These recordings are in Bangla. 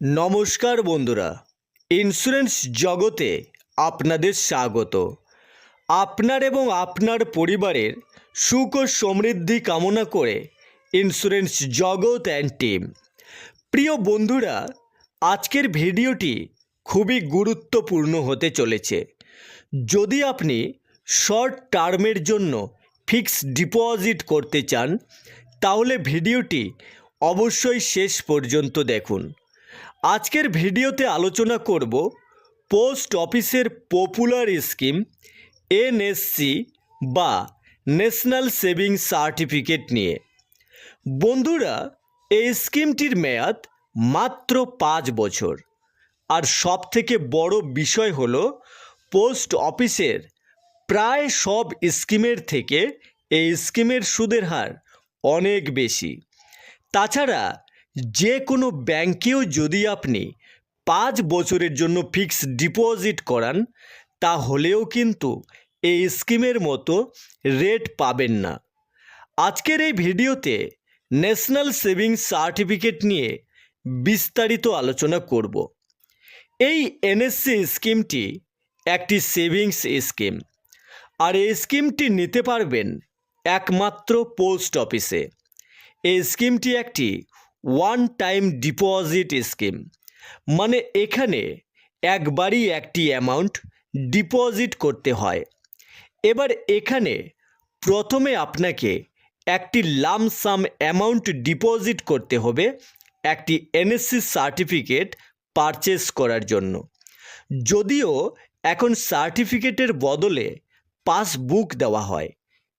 নমস্কার বন্ধুরা। ইন্স্যুরেন্স জগতে আপনাদের স্বাগত। আপনার এবং আপনার পরিবারের সুখ ও সমৃদ্ধি কামনা করে ইন্স্যুরেন্স জগৎ অ্যান্ড টিম প্রিয় বন্ধুরা, আজকের ভিডিওটি খুবই গুরুত্বপূর্ণ হতে চলেছে। যদি আপনি শর্ট টার্মের জন্য ফিক্সড ডিপোজিট করতে চান, তাহলে ভিডিওটি অবশ্যই শেষ পর্যন্ত দেখুন। আজকের ভিডিওতে আলোচনা করব পোস্ট অফিসের পপুলার স্কিম, এনএসসি বা ন্যাশনাল সেভিং সার্টিফিকেট নিয়ে। বন্ধুরা, এই স্কিমটির মেয়াদ মাত্র পাঁচ বছর। আর সব থেকে বড় বিষয় হল, পোস্ট অফিসের প্রায় সব স্কিমের থেকে এই স্কিমের সুদের হার অনেক বেশি। তাছাড়া যে কোনো ব্যাংকেও যদি আপনি পাঁচ বছরের জন্য ফিক্সড ডিপোজিট করান, তাহলেও কিন্তু এই স্কিমের মতো রেট পাবেন না। আজকের এই ভিডিওতে ন্যাশনাল সেভিংস সার্টিফিকেট নিয়ে বিস্তারিত আলোচনা করব। এই এনএসসি স্কিমটি একটি সেভিংস স্কিম। আর এই স্কিমটি নিতে পারবেন একমাত্র পোস্ট অফিসে। এই স্কিমটি একটি ওয়ান টাইম ডিপোজিট স্কিম মানে এখানে একবারই একটি অ্যামাউন্ট ডিপোজিট করতে হয়। এবার এখানে প্রথমে আপনাকে একটি লামসাম অ্যামাউন্ট ডিপোজিট করতে হবে একটি এনএসসি সার্টিফিকেট পারচেস করার জন্য। যদিও এখন সার্টিফিকেটের বদলে পাসবুক দেওয়া হয়।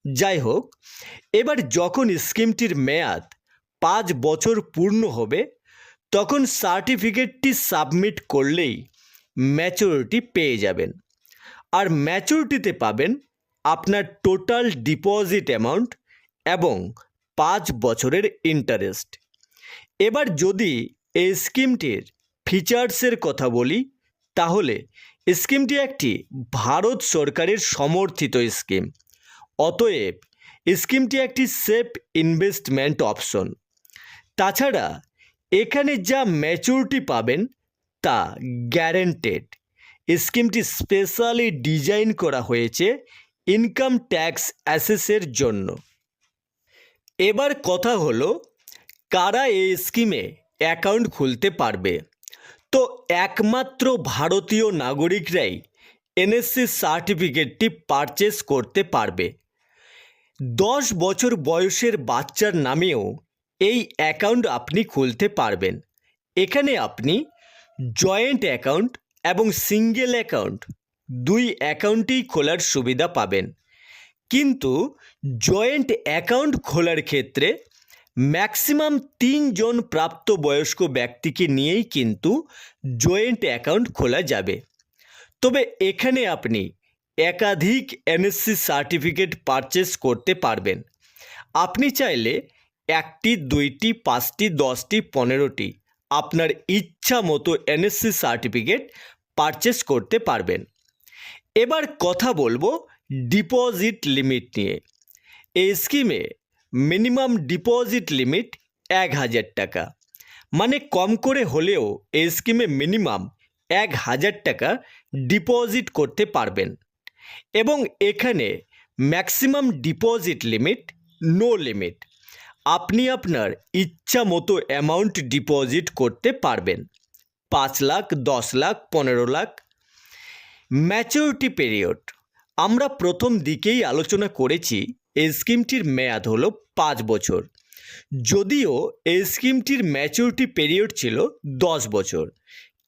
যাই হোক, এবার যখন স্কিমটির মেয়াদ পাঁচ বছর পূর্ণ হবে, তখন সার্টিফিকেটটি সাবমিট করলেই ম্যাচুরিটি পেয়ে যাবেন। আর ম্যাচুরিটিতে পাবেন আপনার টোটাল ডিপোজিট অ্যামাউন্ট এবং পাঁচ বছরের ইন্টারেস্ট। এবার যদি এই স্কিমটির ফিচার্সের কথা বলি, তাহলে স্কিমটি একটি ভারত সরকারের সমর্থিত স্কিম। অতএব স্কিমটি একটি সেফ ইনভেস্টমেন্ট অপশন। তাছাড়া এখানে যা ম্যাচুরিটি পাবেন তা গ্যারেন্টেড স্কিমটি স্পেশালি ডিজাইন করা হয়েছে ইনকাম ট্যাক্স অ্যাসেসের জন্য। এবার কথা হলো, কারা এই স্কিমে অ্যাকাউন্ট খুলতে পারবে? তো একমাত্র ভারতীয় নাগরিকরাই এনএসসি সার্টিফিকেটটি পারচেস করতে পারবে। দশ বছর বয়সের বাচ্চার নামেও এই অ্যাকাউন্ট আপনি খুলতে পারবেন। এখানে আপনি জয়েন্ট অ্যাকাউন্ট এবং সিঙ্গেল অ্যাকাউন্ট দুই অ্যাকাউন্টেই খোলার সুবিধা পাবেন। কিন্তু জয়েন্ট অ্যাকাউন্ট খোলার ক্ষেত্রে ম্যাক্সিমাম তিনজন প্রাপ্তবয়স্ক ব্যক্তিকে নিয়েই কিন্তু জয়েন্ট অ্যাকাউন্ট খোলা যাবে। তবে এখানে আপনি একাধিক এনএসসি সার্টিফিকেট পারচেস করতে পারবেন। আপনি চাইলে একটি, দুইটি, পাঁচটি, দশটি, পনেরোটি আপনার ইচ্ছা মতো এনএসসি সার্টিফিকেট পারচেস করতে পারবেন। এবার কথা বলব ডিপোজিট লিমিট নিয়ে। এই স্কিমে মিনিমাম ডিপোজিট লিমিট এক হাজার টাকা। মানে কম করে হলেও এই স্কিমে মিনিমাম এক হাজার টাকা ডিপোজিট করতে পারবেন। এবং এখানে maximum deposit limit no limit আপনি আপনার ইচ্ছা মতো অ্যামাউন্ট ডিপোজিট করতে পারবেন। পাঁচ লাখ, দশ লাখ, পনেরো লাখ। ম্যাচিউরিটি পিরিয়ড আমরা প্রথম দিকেই আলোচনা করেছি, এই স্কিমটির মেয়াদ হলো পাঁচ বছর। যদিও এই স্কিমটির ম্যাচিউরিটি পিরিয়ড ছিল দশ বছর।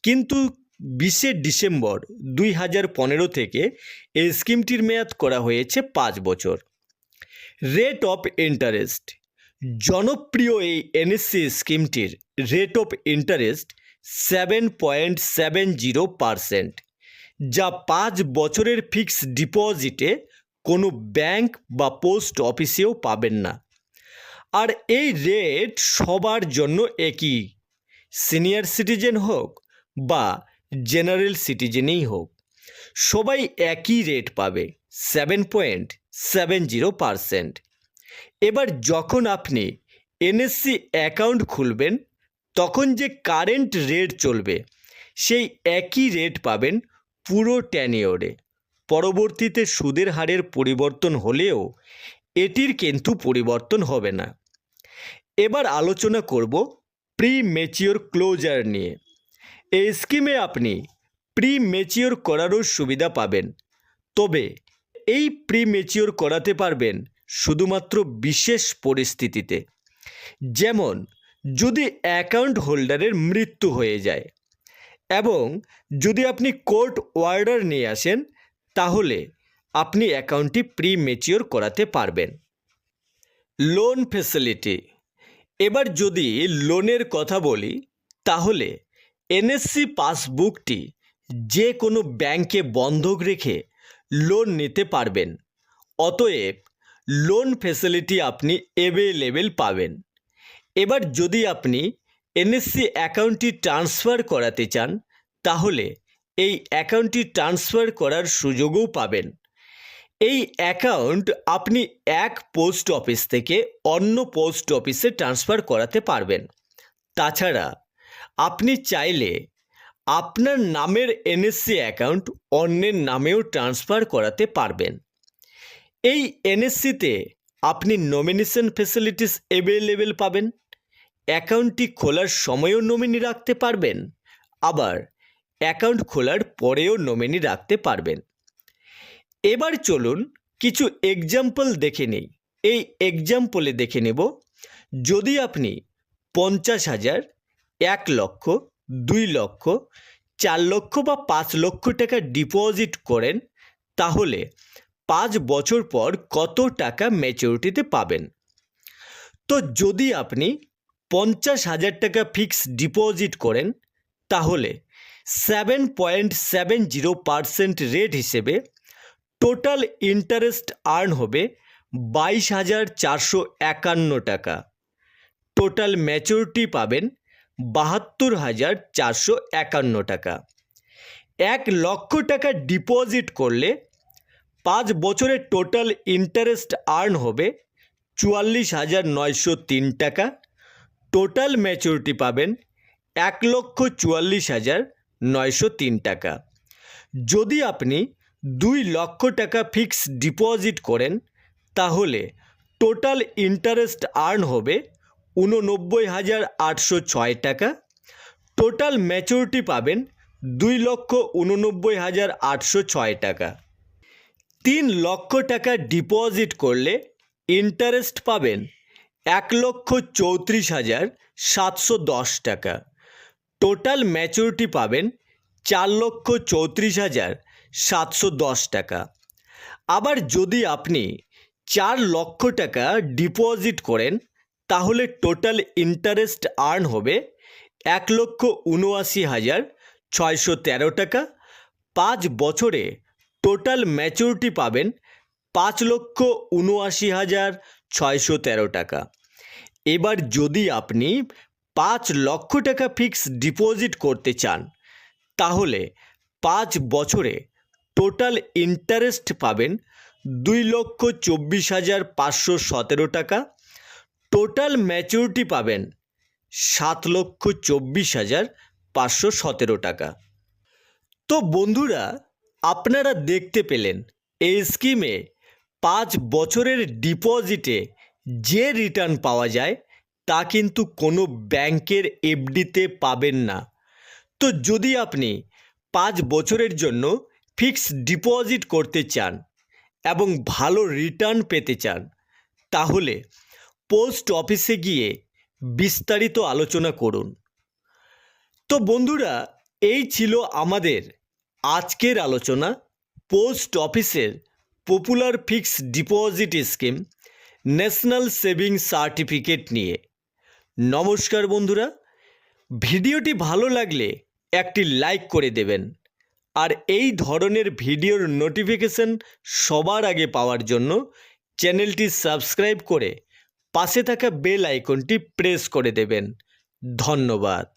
কিন্তু বিশে ডিসেম্বর দুই হাজার পনেরো থেকে এই স্কিমটির মেয়াদ করা হয়েছে পাঁচ বছর। রেট অফ ইন্টারেস্ট জনপ্রিয় এই NSC স্কিমটির rate of interest seven point seven zero percent যা পাঁচ বছরের ফিক্সড ডিপোজিটে কোনো ব্যাংক বা পোস্ট অফিসেও পাবেন না। আর এই রেট সবার জন্য একই সিনিয়র সিটিজেন হোক বা জেনারেল সিটিজেনই হোক, সবাই একই রেট পাবে seven point seven zero percent এবার যখন আপনি এনএসসি অ্যাকাউন্ট খুলবেন, তখন যে কারেন্ট রেট চলবে, সেই একই রেট পাবেন পুরো ট্যানিওরে পরবর্তীতে সুদের হারের পরিবর্তন হলেও এটির কিন্তু পরিবর্তন হবে না। এবার আলোচনা করব প্রি মেচিওর ক্লোজার নিয়ে। এই স্কিমে আপনি প্রি মেচিওর করারও সুবিধা পাবেন। তবে এই প্রি মেচিওর করাতে পারবেন শুধুমাত্র বিশেষ পরিস্থিতিতে। যেমন, যদি অ্যাকাউন্ট হোল্ডারের মৃত্যু হয়ে যায় এবং যদি আপনি কোর্ট অর্ডার নিয়ে আসেন, তাহলে আপনি অ্যাকাউন্টটি প্রি মেচিওর করাতে পারবেন। Loan facility. এবার যদি লোনের কথা বলি, তাহলে এনএসসি পাসবুকটি যে কোনো ব্যাংকে বন্ধক রেখে লোন নিতে পারবেন। অতএব লোন ফেসিলিটি আপনি অ্যাভেলেবেল পাবেন। এবার যদি আপনি এনএসসি অ্যাকাউন্টটি ট্রান্সফার করাতে চান, তাহলে এই অ্যাকাউন্টটি ট্রান্সফার করার সুযোগও পাবেন। এই অ্যাকাউন্ট আপনি এক পোস্ট অফিস থেকে অন্য পোস্ট অফিসে ট্রান্সফার করাতে পারবেন। তাছাড়া আপনি চাইলে আপনার নামের এনএসসি অ্যাকাউন্ট অন্যের নামেও ট্রান্সফার করাতে পারবেন। এই এনএসসিতে আপনি নমিনেশন ফেসিলিটিস অ্যাভেলেবেল পাবেন। অ্যাকাউন্টটি খোলার সময়ও নমিনি রাখতে পারবেন, আবার অ্যাকাউন্ট খোলার পরেও নমিনি রাখতে পারবেন। এবার চলুন কিছু এক্সাম্পল দেখে নিই। এই এক্সাম্পলে দেখে নেব। যদি আপনি পঞ্চাশ হাজার, এক লক্ষ, দুই লক্ষ, চার লক্ষ বা পাঁচ লক্ষ টাকা ডিপোজিট করেন, তাহলে পাঁচ বছর পর কত টাকা ম্যাচুরিটিতে পাবেন? তো যদি আপনি পঞ্চাশ হাজার টাকা ফিক্স ডিপোজিট করেন, তাহলে seven point seven zero percent rate হিসেবে টোটাল ইন্টারেস্ট আর্ন হবে বাইশ হাজার চারশো একান্ন টাকা। টোটাল ম্যাচুরিটি পাবেন বাহাত্তর হাজার চারশো একান্ন টাকা। এক লক্ষ টাকা ডিপোজিট করলে পাঁচ বছরের টোটাল ইন্টারেস্ট আর্ন হবে চুয়াল্লিশ হাজার নয়শো তিন টাকা। টোটাল ম্যাচুরিটি পাবেন এক লক্ষ চুয়াল্লিশ হাজার নয়শো তিন টাকা। যদি আপনি দুই লক্ষ টাকা ফিক্স ডিপোজিট করেন, তাহলে টোটাল ইন্টারেস্ট আর্ন হবে উননব্বই হাজার আটশো ছয় টাকা। টোটাল ম্যাচুরিটি পাবেন দুই লক্ষ উননব্বই হাজার আটশো ছয় টাকা। তিন লক্ষ টাকা ডিপোজিট করলে ইন্টারেস্ট পাবেন এক লক্ষ চৌত্রিশ হাজার সাতশো দশ টাকা। টোটাল ম্যাচুরিটি পাবেন চার লক্ষ চৌত্রিশ হাজার সাতশো দশ টাকা। আবার যদি আপনি চার লক্ষ টাকা ডিপোজিট করেন, তাহলে টোটাল ইন্টারেস্ট আর্ন হবে এক লক্ষ উনআশি হাজার ছয়শো তেরো টাকা। পাঁচ বছরে টোটাল ম্যাচুরিটি পাবেন পাঁচ লক্ষ উনআশি হাজার ছয়শো তেরো টাকা। এবার যদি আপনি পাঁচ লক্ষ টাকা ফিক্স ডিপোজিট করতে চান, তাহলে পাঁচ বছরে টোটাল ইন্টারেস্ট পাবেন দুই লক্ষ চব্বিশ হাজার পাঁচশো সতেরো টাকা। টোটাল ম্যাচুরিটি পাবেন সাত লক্ষ চব্বিশ হাজার পাঁচশো সতেরো টাকা। তো বন্ধুরা আপনারা দেখতে পেলেন, এই স্কিমে পাঁচ বছরের ডিপোজিটে যে রিটার্ন পাওয়া যায়, তা কিন্তু কোনো ব্যাংকের এফডিতে পাবেন না। তো যদি আপনি পাঁচ বছরের জন্য ফিক্স ডিপোজিট করতে চান এবং ভালো রিটার্ন পেতে চান, তাহলে পোস্ট অফিসে গিয়ে বিস্তারিত আলোচনা করুন। তো বন্ধুরা, এই ছিল আমাদের আজকের আলোচনা পোস্ট অফিসের popular fix deposit scheme national saving certificate নিয়ে। নমস্কার বন্ধুরা, ভিডিওটি ভালো লাগলে একটি লাইক করে দেবেন। আর এই ধরনের ভিডিওর নোটিফিকেশন সবার আগে পাওয়ার জন্য চ্যানেলটি সাবস্ক্রাইব করে পাশে থাকা বেল আইকনটি প্রেস করে দেবেন। ধন্যবাদ।